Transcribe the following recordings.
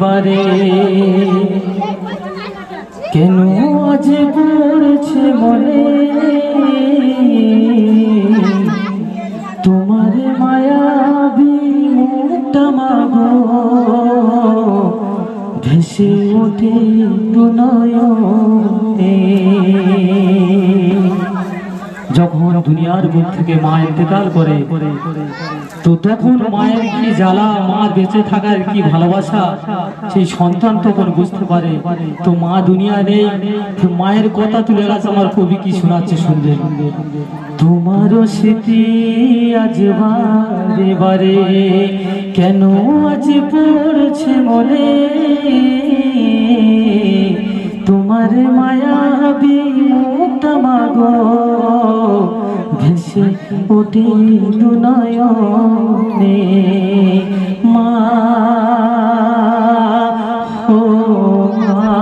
বারে কেন আজ পড়ছে মনে? তোমার মায়াবী মাগো। ভেসে ওঠে নয়নে দুনিয়ার বুক থেকে মা ইন্তেকাল করে। তো তখন মায়ের কি জ্বালা, মা বেঁচে থাকার কি ভালোবাসা? সেই সন্তান তখন বুঝতে পারে, তো মা দুনিয়া নেই মায়ের কথা তুলে গেছে আমার কবি কি শোনাচ্ছে শুনবে? তোমারও স্মৃতি আজ বারে কেন আজ পড়ছে মনে? তোমার মায়াবী মুক্তা মাগো। ভেসে ওঠে দুনয়নে। মা ও মা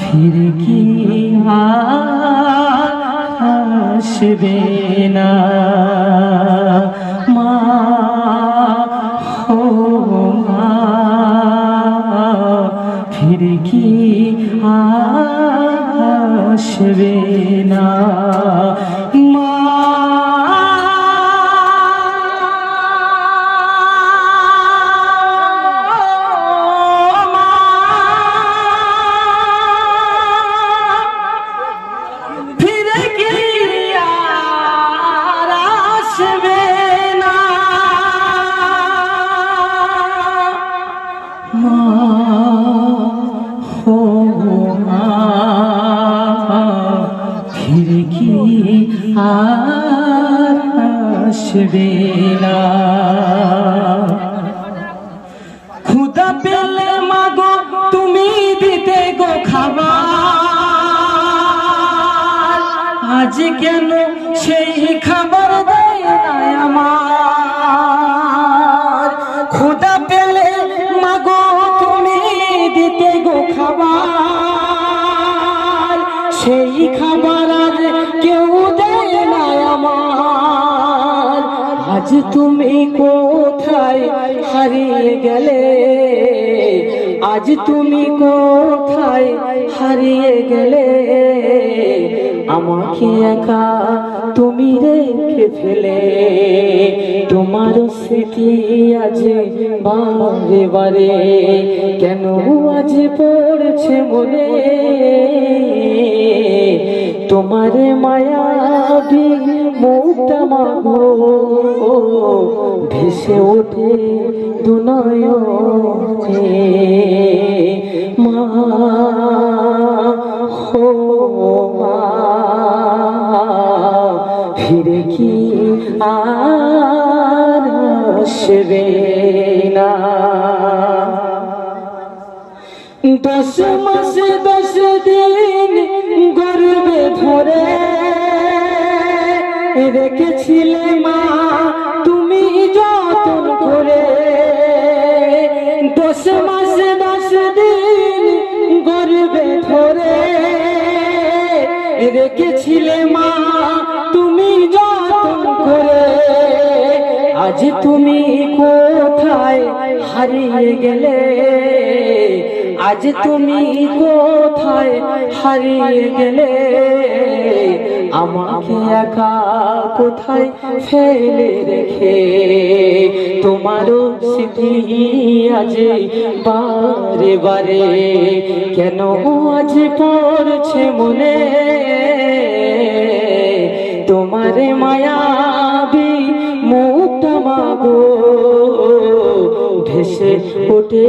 ফিরে কি আসবে না? মা ফিরে কি আসবে না? আসবে না খুদা পেলে মাগো, তুমি দিতে গো খাবার। আজ কেন সেই খাবার দেয় না আমার? খুদা পেলে মাগো, তুমি দিতে গো খাবার। সেই খাবার আজ তুমি কোথায় হারিয়ে গেলে? আজ তুমি কোথায় হারিয়ে গেলে? আমাকে একা তুমি রেখে ফেলে। তোমার স্মৃতি আজ বারে বারে কেন আজ পড়ছে মনে? তোমার মায়াবী মুক্তা মাগো। ভেসে ওঠে দুনয়নে মা হো মা। ফিরে কি আর আসবে না? দশ মাসে, দশ দিন ধরে রেখেছিলে মা, তুমি যতন করে দশ মাসে দশ দিন গর্বে ধরে রেখেছিলে মা, তুমি যতন করে আজ তুমি কোথায় হারিয়ে গেলে? আজ তুমি কোথায় হারিয়ে গেলে? আমাকে একা কোথায় ফেলে রেখে? তোমারও স্মৃতি আজ বারে বারে। কেন আজ পড়ছে মনে? তোমার মায়াবী মুক্তা মাগো। ভেসে ওঠে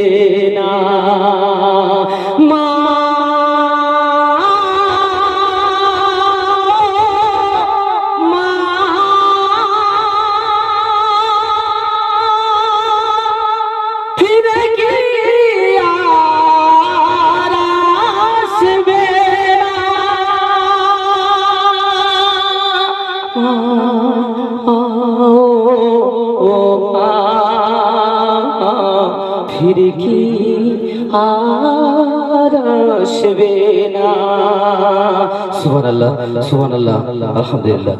ফিরে কি আর আসবে না। সুবহানাল্লাহ সুবহানাল্লাহ আলহামদুলিল্লাহ।